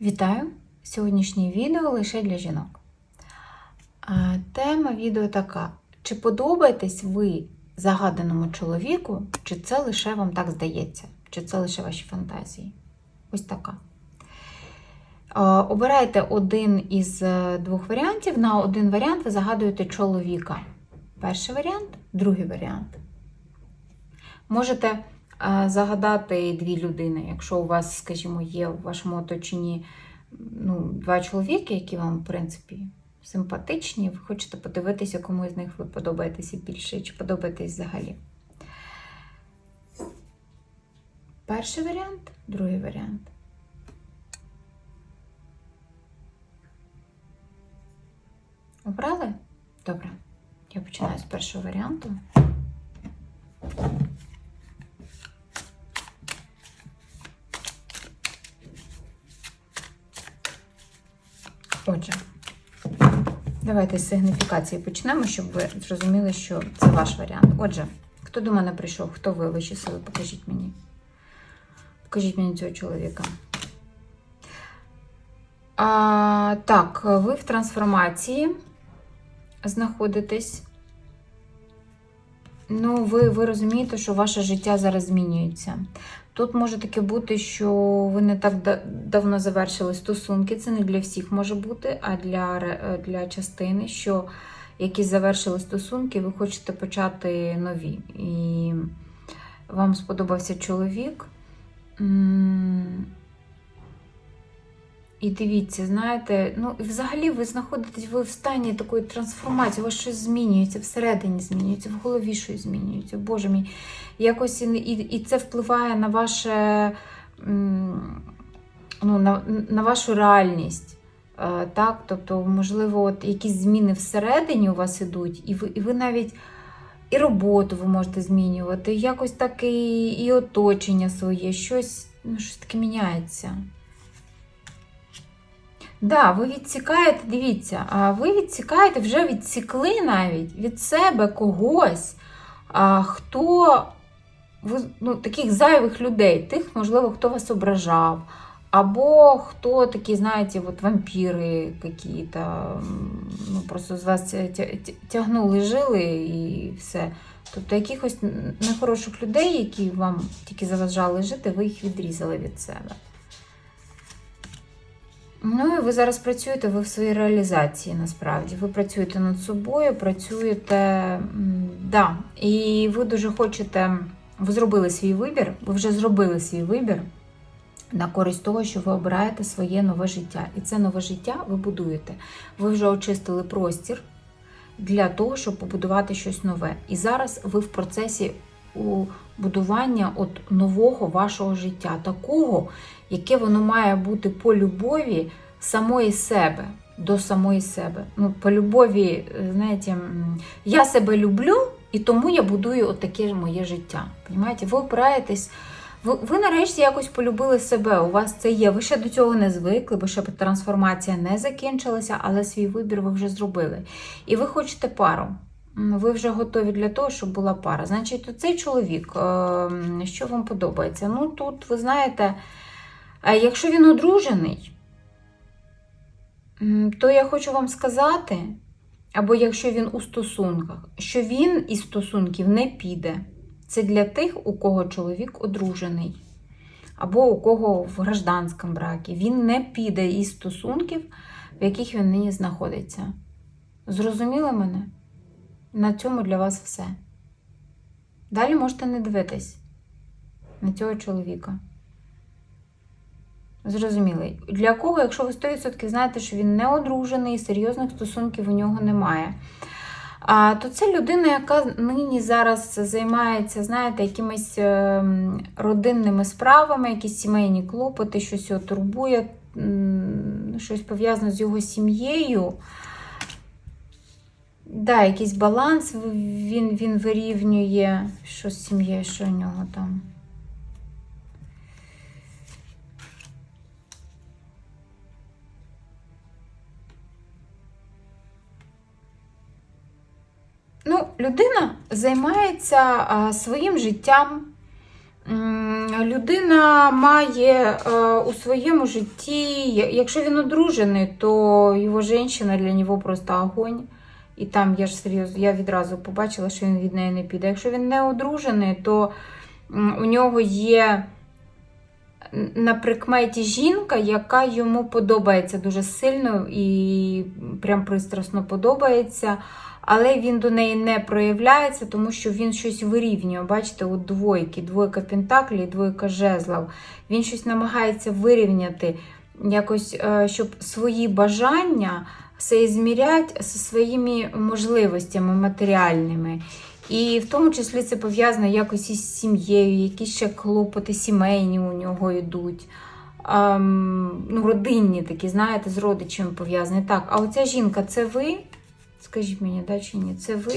Вітаю! Сьогоднішнє відео лише для жінок. Тема відео така: чи подобаєтесь ви загаданому чоловіку, чи це лише вам так здається, чи це лише ваші фантазії? Ось така. Обирайте один із е, двох варіантів. На один варіант ви загадуєте чоловіка. Перший варіант, другий варіант. Можете загадати дві людини, якщо у вас, скажімо, є в вашому оточенні ну, два чоловіки, які вам, в принципі, симпатичні, ви хочете подивитися, кому з них ви подобаєтеся більше, чи подобаєтесь взагалі. Перший варіант, другий варіант. Обрали? Добре. Я починаю з першого варіанту. Отже, давайте з сигніфікації почнемо, щоб ви зрозуміли, що це ваш варіант. Отже, хто до мене прийшов, хто ви вищі покажіть мені. Покажіть мені цього чоловіка. А, Так, ви в трансформації знаходитесь. Ну, ви, ви розумієте, що ваше життя зараз змінюється. Тут може таке бути, що ви не так да- давно завершили стосунки. Це не для всіх може бути, а для, для частини, що які завершили стосунки, ви хочете почати нові. І вам сподобався чоловік. І дивіться, знаєте, ну і взагалі ви знаходитесь ви в стані такої трансформації, у вас щось змінюється, всередині змінюється, в голові щось змінюється. Боже мій, якось і, і, це впливає на ваше ну, на, на вашу реальність. Е, Так, тобто, можливо, от якісь зміни всередині у вас ідуть, і ви, і ви навіть і роботу ви можете змінювати, якось так і, і оточення своє, щось, ну, щось таке міняється. Да, ви відсікаєте, дивіться, а ви відсікаєте, вже відсікли навіть від себе когось, а, хто ну, таких зайвих людей, тих, можливо, хто вас ображав, або хто такі, знаєте, от вампіри какие-то, ну, просто з вас тя- тя- тягнули, жили і все. Тобто якихось нехороших людей, які вам тільки заважали жити, ви їх відрізали від себе. Ну і ви зараз працюєте ви в своїй реалізації насправді. Ви працюєте над собою, працюєте. Да, і ви дуже хочете. Ви зробили свій вибір, ви вже зробили свій вибір на користь того, що ви обираєте своє нове життя. І це нове життя ви будуєте. Ви вже очистили простір для того, щоб побудувати щось нове. І зараз ви в процесі у будування от нового вашого життя, такого, яке воно має бути по любові самої себе, до самої себе. Ну, по любові, знаєте, я себе люблю, і тому я будую от таке моє життя. Понімаєте? Ви опираєтесь. Ви, ви нарешті якось полюбили себе, у вас це є. Ви ще до цього не звикли, бо ще трансформація не закінчилася, але свій вибір ви вже зробили. І ви хочете пару. Ви вже готові для того, щоб була пара. Значить, цей чоловік, е, що вам подобається? Ну, тут, ви знаєте, е, якщо він одружений, то я хочу вам сказати, або якщо він у стосунках, що він із стосунків не піде. Це для тих, у кого чоловік одружений, або у кого в гражданському бракі. Він не піде із стосунків, в яких він нині знаходиться. Зрозуміли мене? На цьому для вас все. Далі можете не дивитись на цього чоловіка. Зрозуміли. Для кого, якщо ви 100% знаєте, що він не одружений, серйозних стосунків у нього немає. А, то це людина, яка нині зараз займається, знаєте, якимись ем, родинними справами, якісь сімейні клопоти, щось його турбує, щось пов'язане з його сім'єю. Да, якийсь баланс він, він вирівнює, що з сім'єю, що у нього там. Ну, людина займається а, своїм життям, людина має е, у своєму житті, якщо він одружений, то його жінка для нього просто огонь. І там я ж серйозно, я відразу побачила, що він від неї не піде. Якщо він не одружений, то у нього є на прикметі жінка, яка йому подобається дуже сильно і прям пристрасно подобається. Але він до неї не проявляється, тому що він щось вирівнює. Бачите, от двойки, двойка пентаклі, двойка жезлів. Він щось намагається вирівняти, якось, е, щоб свої бажання соізміряти зі своїми можливостями матеріальними. І в тому числі це пов'язано якось із сім'єю, якісь ще клопоти сімейні у нього йдуть. Ем, ну, родинні такі, знаєте, з родичами пов'язані. Так, а оця жінка це ви? Скажіть мені, да чи ні? Це ви?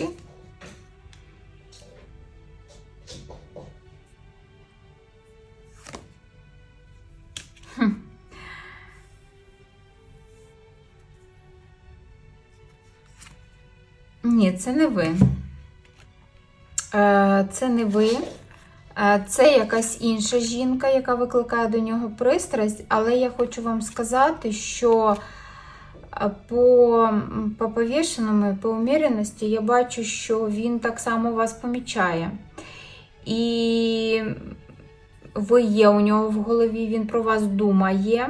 Ні, це не ви. Е, Це не ви. Е, Це якась інша жінка, яка викликає до нього пристрасть, але я хочу вам сказати, що е, по, по повішеному, по уміряності я бачу, що він так само вас помічає. І ви є у нього в голові, він про вас думає.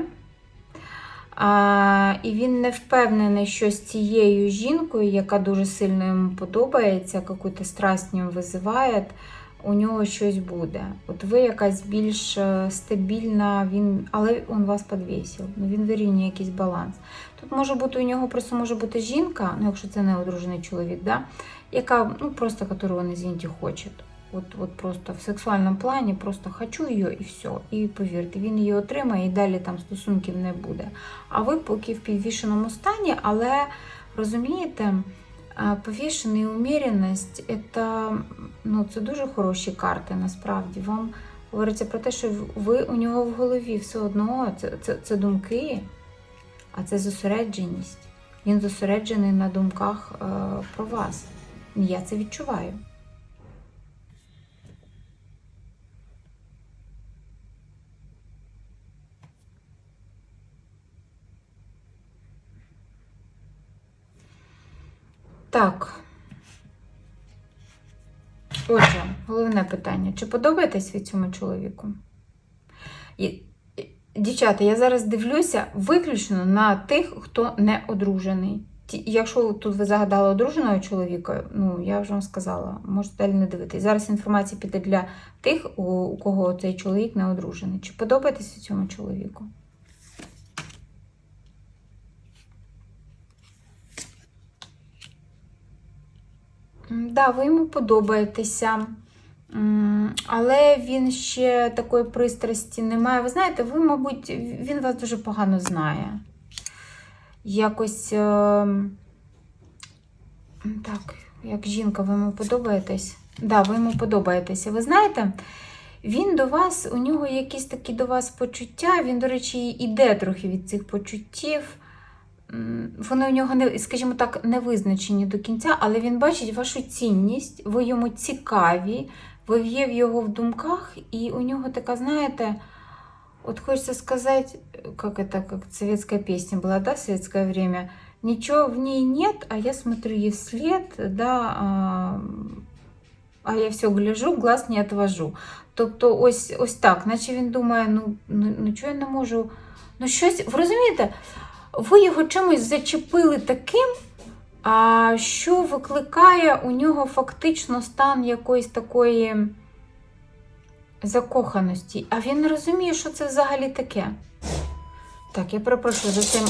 А, і він не впевнений, що з цією жінкою, яка дуже сильно йому подобається, якусь страсть визиває, у нього щось буде. От ви якась більш е, стабільна, він, але він вас підвісив. Ну, він вирівнює якийсь баланс. Тут може бути у нього просто може бути жінка, ну якщо це не одружений чоловік, да, яка ну, просто которую он, извините, хоче. От, от просто в сексуальному плані просто хочу її і все. І повірте, він її отримає і далі там стосунків не буде. А ви поки в підвішеному стані, але розумієте, повішений і уміряність це, ну, це дуже хороші карти насправді. Вам говориться про те, що ви у нього в голові все одно, це, це, це думки, а це зосередженість. Він зосереджений на думках е, про вас. Я це відчуваю. Так. Отже, головне питання. Чи подобаєтесь ви цьому чоловіку? Дівчата, я зараз дивлюся виключно на тих, хто не одружений. Якщо тут ви загадали одруженого чоловіка, ну я вже вам сказала, можете далі не дивитись. Зараз інформація піде для тих, у кого цей чоловік не одружений. Чи подобаєтесь цьому чоловіку? Да, ви йому подобаєтеся. Але він ще такої пристрасті не має. Ви знаєте, ви, мабуть, він вас дуже погано знає. Якось. ем, Так, як жінка, ви йому подобаєтесь? Да, ви йому подобаєтеся. Ви знаєте, він до вас, у нього якісь такі до вас почуття. Він, до речі, іде трохи від цих почуттів. Вони у нього не, скажімо так, не визначені до кінця, але він бачить вашу цінність, ви йому цікаві, ви є в його в думках, і у нього така, знаєте, от хочется сказать, как это, как советская песня была, да, в советское время, ничего в ней нет, а я смотрю ей вслед, да, а, а я все гляжу, глаз не отвожу. Тобто ось, ось так, наче він думає, ну, ну, ну чого я не можу, ну щось, ви розумієте, ви його чимось зачепили таким, що викликає у нього фактично стан якоїсь такої закоханості. А він не розуміє, що це взагалі таке. Так, я перепрошую за цей,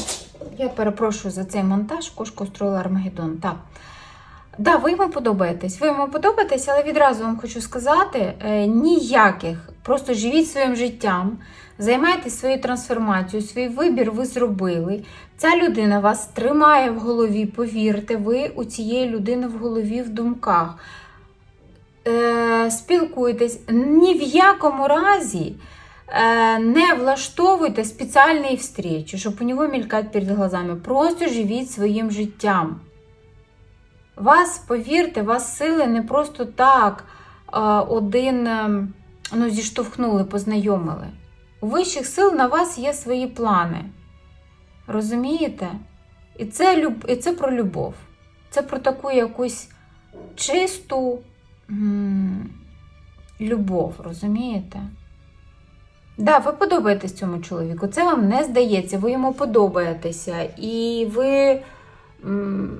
я перепрошую за цей монтаж, кошка устроїла Армагеддон. Так. Да, ви йому подобаєтесь. Ви йому подобаєтесь, але відразу вам хочу сказати: е, ніяких. Просто живіть своїм життям, займайтесь своєю трансформацією, свій вибір ви зробили. Ця людина вас тримає в голові, повірте, ви у цієї людини в голові в думках. Е, спілкуйтесь ні в якому разі е, не влаштовуйте спеціальні встречі, щоб у нього мелькати перед глазами. Просто живіть своїм життям. Вас, повірте, вас сили не просто так е, один е, ну, зіштовхнули, познайомили. У вищих сил на вас є свої плани. Розумієте? І це. І це про любов. Це про таку якусь чисту м, любов, розумієте? Да, ви подобаєтесь цьому чоловіку. Це вам не здається, ви йому подобаєтеся. І ви, м,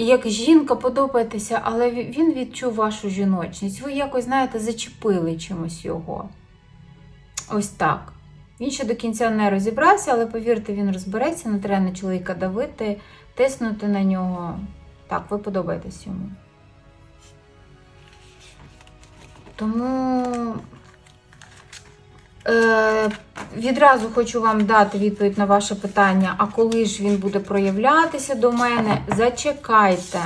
і як жінка, подобаєтеся, але він відчув вашу жіночність. Ви якось, знаєте, зачепили чимось його. Ось так. Він ще до кінця не розібрався, але повірте, він розбереться, не треба на чоловіка давити, тиснути на нього. Так, ви подобаєтесь йому. Тому е, відразу хочу вам дати відповідь на ваше питання, а коли ж він буде проявлятися до мене, зачекайте.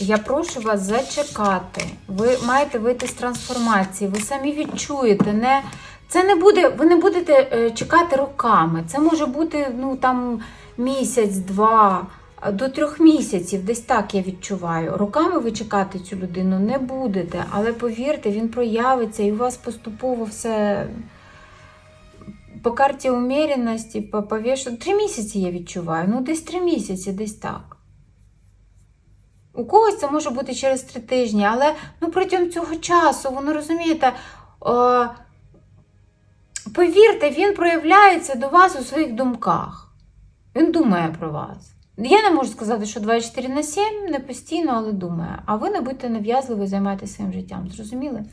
Я прошу вас зачекати. Ви маєте вийти з трансформації, ви самі відчуєте. Не, це не буде, ви не будете е, чекати роками. Це може бути ну, там, місяць, два, до трьох місяців, десь так я відчуваю. Роками ви чекати цю людину не будете, але повірте, він проявиться і у вас поступово все. По карті уміряності, по повішу. Три місяці я відчуваю. Ну, десь три місяці, десь так. У когось це може бути через три тижні, але ну, протягом цього часу, воно розумієте, о, повірте, він проявляється до вас у своїх думках. Він думає про вас. Я не можу сказати, що 24 на 7 не постійно, але думає. А ви не будьте нав'язливі, займайтеся своїм життям. Зрозуміли?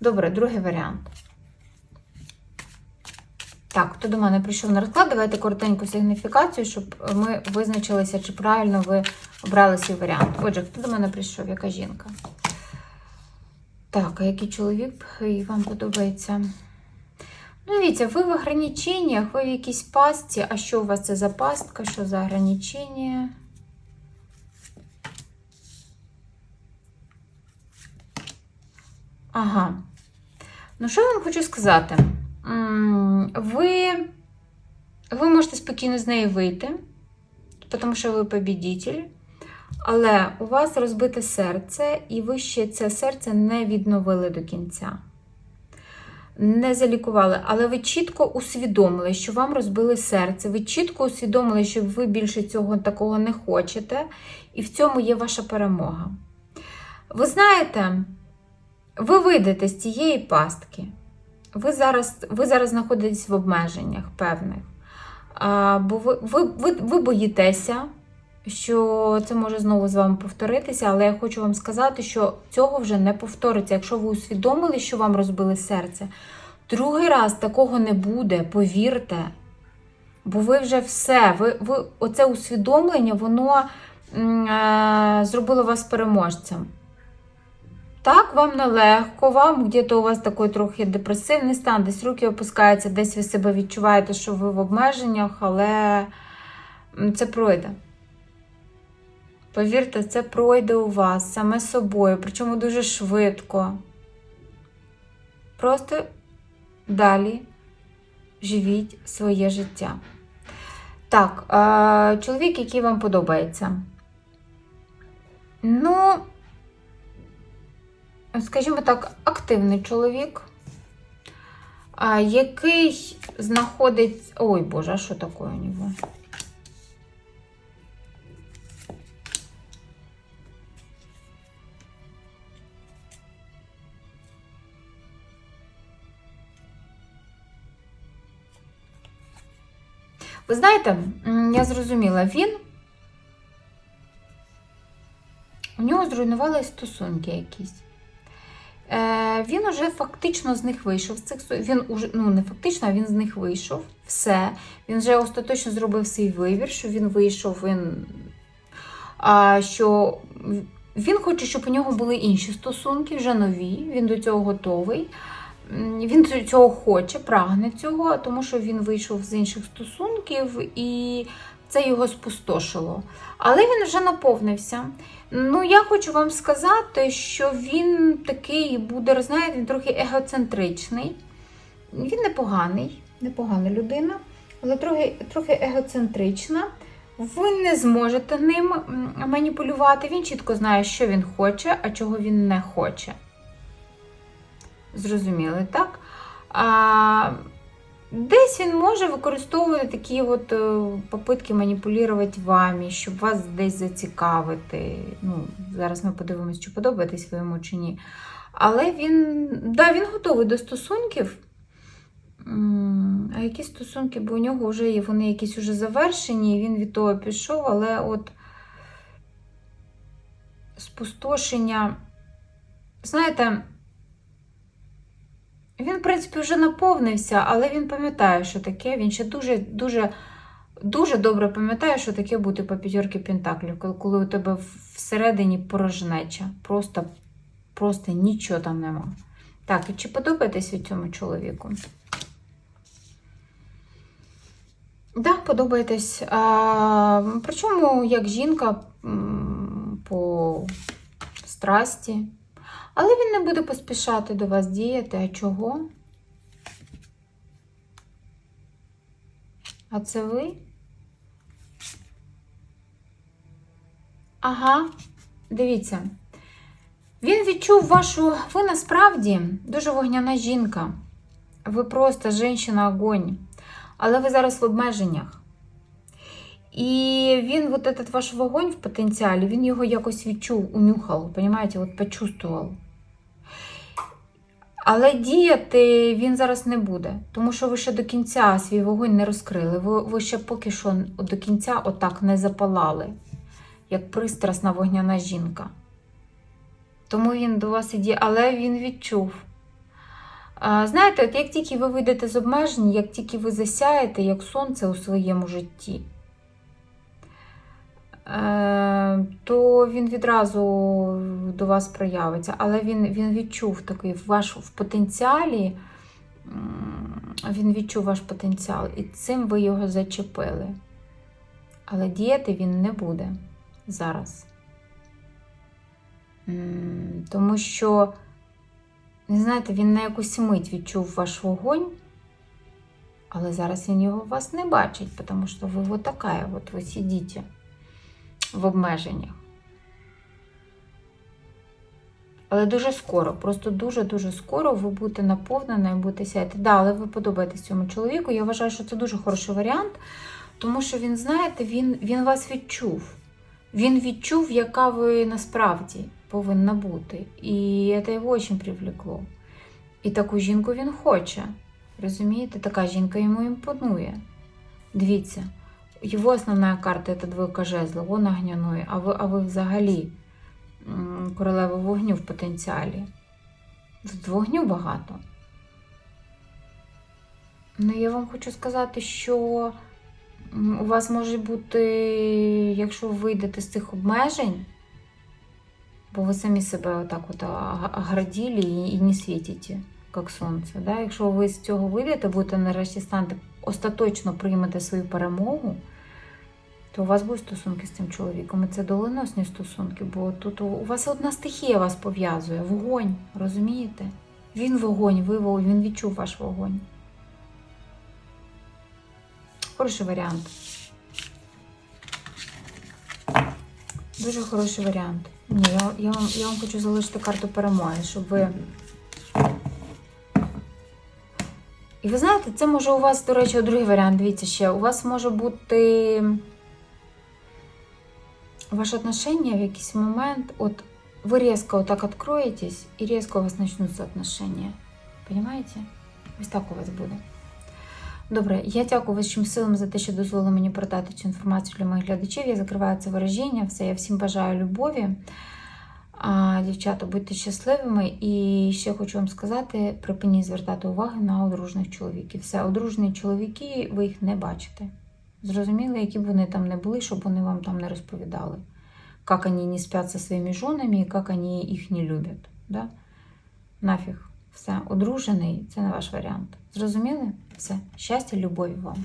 Добре, другий варіант. Так, хто до мене прийшов на розклад, давайте коротеньку сигніфікацію, щоб ми визначилися, чи правильно ви обрали свій варіант. Отже, хто до мене прийшов, яка жінка? Так, а який чоловік і вам подобається? Ну, дивіться, ви в ограниченнях, ви в якійсь пастці. А що у вас це за пастка? Що за ограничення? Ага. Ну, що я вам хочу сказати? Ви, ви можете спокійно з неї вийти, тому що ви побідітель. Але у вас розбите серце, і ви ще це серце не відновили до кінця. Не залікували, але ви чітко усвідомили, що вам розбили серце. Ви чітко усвідомили, що ви більше цього такого не хочете, і в цьому є ваша перемога. Ви знаєте, ви вийдете з цієї пастки. Ви зараз, ви зараз знаходитесь в обмеженнях певних. А, бо ви, ви, ви, ви боїтеся, що це може знову з вами повторитися, але я хочу вам сказати, що цього вже не повториться. Якщо ви усвідомили, що вам розбили серце, другий раз такого не буде, повірте. Бо ви вже все, ви, ви, оце усвідомлення, воно е, зробило вас переможцем. Так, вам нелегко, вам где-то у вас такий трохи депресивний стан, десь руки опускаються, десь ви себе відчуваєте, що ви в обмеженнях, але це пройде. Повірте, це пройде у вас саме собою, причому дуже швидко. Просто далі живіть своє життя. Так, чоловік, який вам подобається. Ну, скажімо так, активний чоловік, який знаходить. Ой Боже, а що таке у нього? Ви знаєте, я зрозуміла, він. У нього зруйнувалися стосунки якісь. Е, він уже фактично з них вийшов. цих Він уже, ну не фактично, а він з них вийшов. Все. Він вже остаточно зробив свій вибір, що він вийшов, він, а, що він хоче, щоб у нього були інші стосунки, вже нові. Він до цього готовий. Він цього хоче, прагне цього, тому що він вийшов з інших стосунків і це його спустошило. Але він вже наповнився. Ну, я хочу вам сказати, що він такий буде, знаєте, він трохи егоцентричний. Він непоганий, непогана людина, але трохи, трохи егоцентрична. Ви не зможете ним маніпулювати. Він чітко знає, що він хоче, а чого він не хоче. Зрозуміли, так? А, десь він може використовувати такі от е, попитки маніпулювати вами, щоб вас десь зацікавити. Ну, зараз ми подивимося, чи подобаєтесь ви йому чи ні. Але він, да, він готовий до стосунків. А які стосунки, бо у нього вже є, вони якісь уже завершені, і він від того пішов, але от спустошення. Знаєте, він, в принципі, вже наповнився, але він пам'ятає, що таке. Він ще дуже, дуже, дуже добре пам'ятає, що таке бути по п'ятерки пентаклів, коли- у тебе всередині порожнеча. Просто, просто нічого там нема. Так, і чи подобаєтесь ви цьому чоловіку? Так, подобаєтесь. А, причому як жінка по страсті. Але він не буде поспішати до вас діяти. А чого? А це ви? Ага, дивіться. Він відчув вашу. Ви насправді дуже вогняна жінка. Ви просто жінка огонь. Але ви зараз в обмеженнях. І він, вот этот ваш вогонь в потенціалі, він його якось відчув, унюхав, понимаете, от почувствував. Але діяти він зараз не буде, тому що ви ще до кінця свій вогонь не розкрили. Ви, ви ще поки що до кінця отак не запалали, як пристрасна вогняна жінка. Тому він до вас іде, але він відчув. А, Знаєте, от як тільки ви вийдете з обмежень, як тільки ви засяєте, як сонце у своєму житті, то він відразу до вас проявиться. Але він, він відчув такий ваш в потенціалі, він відчув ваш потенціал, і цим ви його зачепили. Але діяти він не буде зараз. Тому що, не знаєте, він на якусь мить відчув ваш вогонь, але зараз він його у вас не бачить, тому що ви вот така, от ви сидите в обмеженнях. Але дуже скоро, просто дуже-дуже скоро ви будете наповнена і будете сяяти. Да, але ви подобаєтесь цьому чоловіку. Я вважаю, що це дуже хороший варіант, тому що він, знаєте, він, він вас відчув. Він відчув, яка ви насправді повинна бути. І це його дуже привлекло. І таку жінку він хоче. Розумієте, така жінка йому імпонує. Дивіться, його основна карта це двойка жезла, вона огняної, а ви, а ви взагалі королева вогню в потенціалі. Тут вогню багато. Ну, я вам хочу сказати, що у вас може бути, якщо ви вийдете з цих обмежень, бо ви самі себе отак от ог- оградили і не світите, як сонце. Да? Якщо ви з цього вийдете, будете нарешті станете, остаточно приймете свою перемогу, то у вас будуть стосунки з цим чоловіком. І це доленосні стосунки, бо тут у вас одна стихія вас пов'язує вогонь, розумієте? Він вогонь, ви вогонь, він відчув ваш вогонь. Хороший варіант. Дуже хороший варіант. Ні, я, я, вам, я вам хочу залишити карту перемоги, щоб ви. І ви знаєте, це може у вас, до речі, другий варіант. Дивіться ще. У вас може бути ваше отношение в якийсь момент. От ви резко вот так откроетесь, і резко у вас начнутся отношения. Понимаете? Ось так у вас буде. Добре, я дякую вашим силам за те, що дозволили мені передати цю інформацію для моїх глядачів. Я закриваю це вираження. Все, я всім бажаю любові. А, дівчата, будьте щасливими. І ще хочу вам сказати: припиніть звертати увагу на одружних чоловіків. Все, одружені чоловіки, ви їх не бачите. Зрозуміли, які б вони там не були, щоб вони вам там не розповідали, як вони не спять зі своїми жонами і як вони їх не люблять. Да? Нафіг. Все, одружений це не ваш варіант. Зрозуміли? Все. Щастя, любові вам.